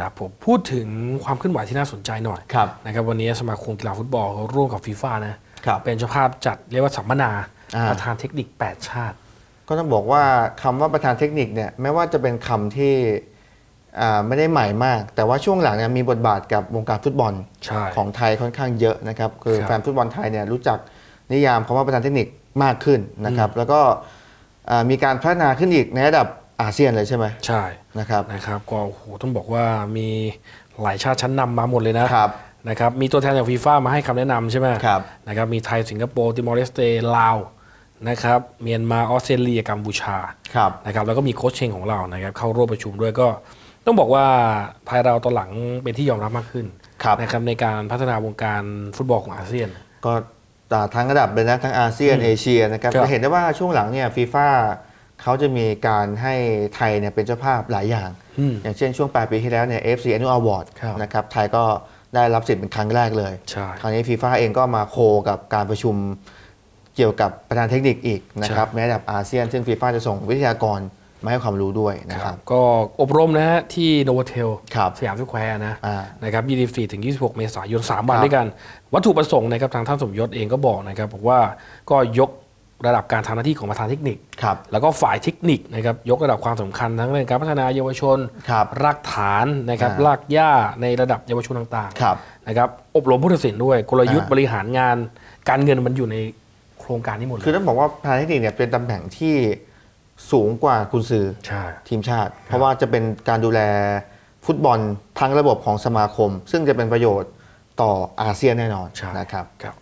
ครับผมพูดถึงความเคลื่อนไหวที่น่าสนใจหน่อยครับนะครับวันนี้สมาคมกีฬาฟุตบอลเขาร่วมกับฟีฟ่านะครับเป็นเจ้าภาพจัดเรียกว่าสัมมนาอ่าประธานเทคนิค 8 ชาติ ก็ต้องบอกว่าคำว่าประธานเทคนิคเนี่ยแม้ว่าจะเป็นคำที่อ่าไม่ได้ใหม่มาก แต่ว่าช่วงหลังเนี่ยมีบทบาทกับวงการฟุตบอลใช่ของไทยค่อนข้างเยอะนะครับคือครับแฟนฟุตบอลไทยเนี่ยรู้จักนิยามคำว่าประธานเทคนิคมากขึ้นนะครับแล้วก็อ่ามีการพัฒนาขึ้นอีกในระดับ อาเซียนเลยใช่ไหมใช่นะครับนะครับก็โอ้โหต้องบอกว่ามีหลายชาติชั้นนำมาหมดเลยนะครับนะครับมีตัวแทนจากฟีฟ่ามาให้คำแนะนำใช่ไหมครับนะครับมีไทยสิงคโปร์ติมอร์เลสเตลาวนะครับเมียนมาออสเตรเลียกัมพูชาครับนะครับแล้วก็มีโค้ชเชงของเรานะครับเข้าร่วมประชุมด้วยก็ ต้องบอกว่าไทยเราตอนหลังเป็นที่ยอมรับมากขึ้นครับนะครับในการพัฒนาวงการฟุตบอลของอาเซียน ก็อ่าทั้งระดับเลยนะทั้งอาเซียนอืมเอเชียนะครับครับจะเห็นได้ว่าช่วงหลังเนี่ยฟีฟ่า เขาจะมีการให้ไทยเนี่ยเป็นเจ้าภาพหลายอย่างอืมอย่างเช่นช่วงปลายปีที่แล้วเนี่ย AFC Annual Award ครับนะครับไทยก็ได้รับสิทธิ์เป็นครั้งแรกเลยใช่คราวนี้ฟีฟ่าเองก็มาโคกับการประชุมเกี่ยวกับประธานเทคนิคอีกนะครับในระดับอาเซียน ซึ่งฟีฟ่าจะส่งวิทยากรมาให้ความรู้ด้วยนะครับ ก็อบรมนะฮะที่โนวเทลครับสยามสแควร์นะอ่านะครับ 24 ถึง 26 เมษายน 3 วันครับด้วยกัน วัตถุประสงค์นะครับทางท่านสมยศเองก็บอกนะครับบอกว่าก็ยก ระดับการทำหน้าที่ของประธานเทคนิค ครับ แล้วก็ฝ่ายเทคนิคนะครับยกระดับความสำคัญทั้งเรื่องการพัฒนาเยาวชนครับรากฐานนะครับอ่ารากหญ้าในระดับเยาวชนต่างครับๆนะครับอบรมผู้ตัดสินด้วยกลยุทธ์อ่าบริหารงานการเงินมันอยู่ในโครงการนี้หมดเลคือยต้องบอกว่าประธานเทคนิคเนี่ยเป็นตำแหน่งที่สูงกว่ากุนซือใช่ทีมชาติ เพราะว่าจะเป็นการดูแลฟุตบอลทั้งระบบของสมาคม ซึ่งจะเป็นประโยชน์ต่ออาเซียนแน่นอนใช่นะครับครับ